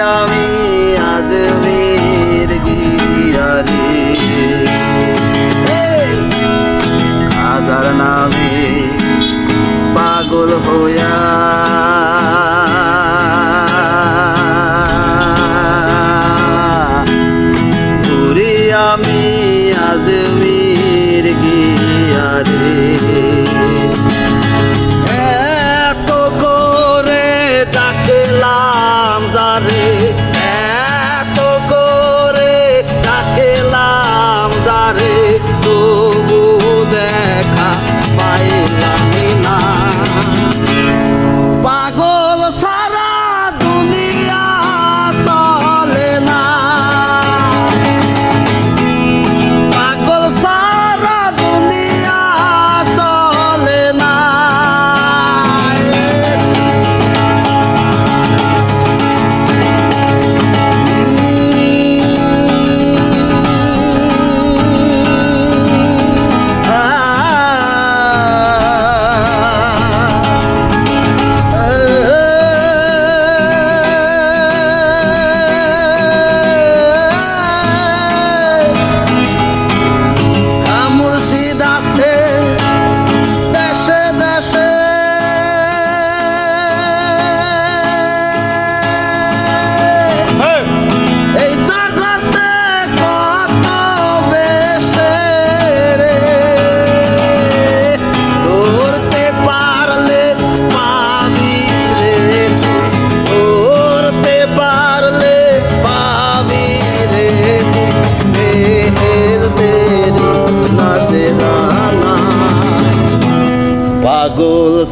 안녕.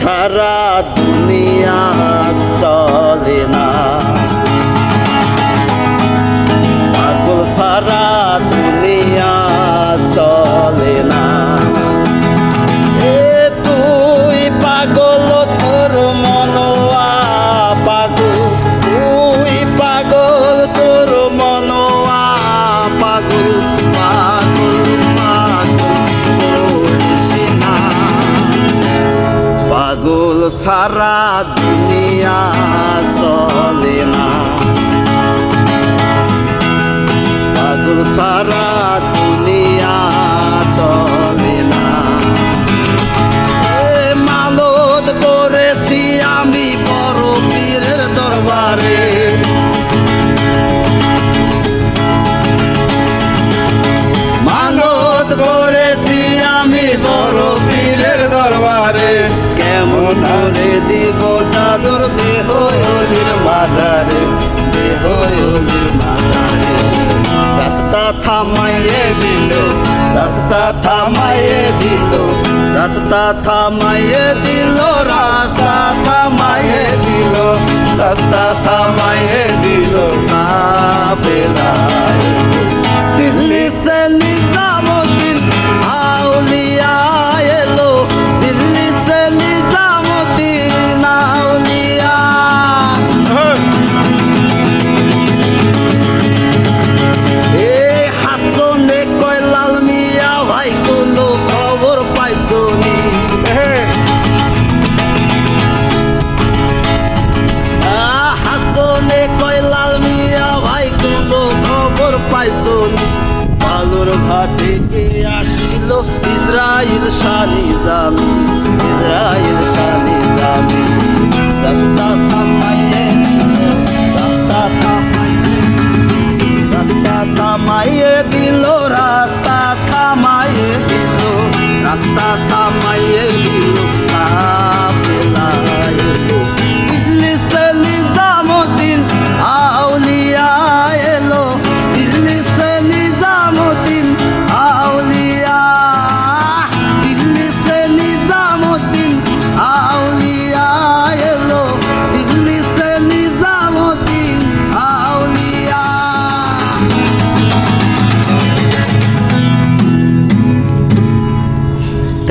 সারা পাগল সারা দুনিয়া চলে না। পাগল সারা দুনিয়া চলে না। এ মানত করেছি আমি বড় পীরের দরবারে। মানত করেছি আমি বড় পীরের দরবারে। কেমন দেব চাদর দেহ অলির মাজারে, দেহ অলির মাজারে। রাস্তা থামাইয়ে দিল, রাস্তা থামাইয়ে দিল, রাস্তা থামাইয়ে দিল, রাস্তা থামাইয়ে দিল, রাস্তা থামাইয়ে খবর পাইছো নি বালুর ঘাটে কে আসিল? ইসরায়েল শানি জামি। ইসরায়েল শানি জামি। রাস্তা থামাইয়ে রাস্তা থামাইয়ে রাস্তা থামাইয়ে দিল, রাস্তা থামাইয়ে দিল, রাস্তা থামাইয়ে দিল।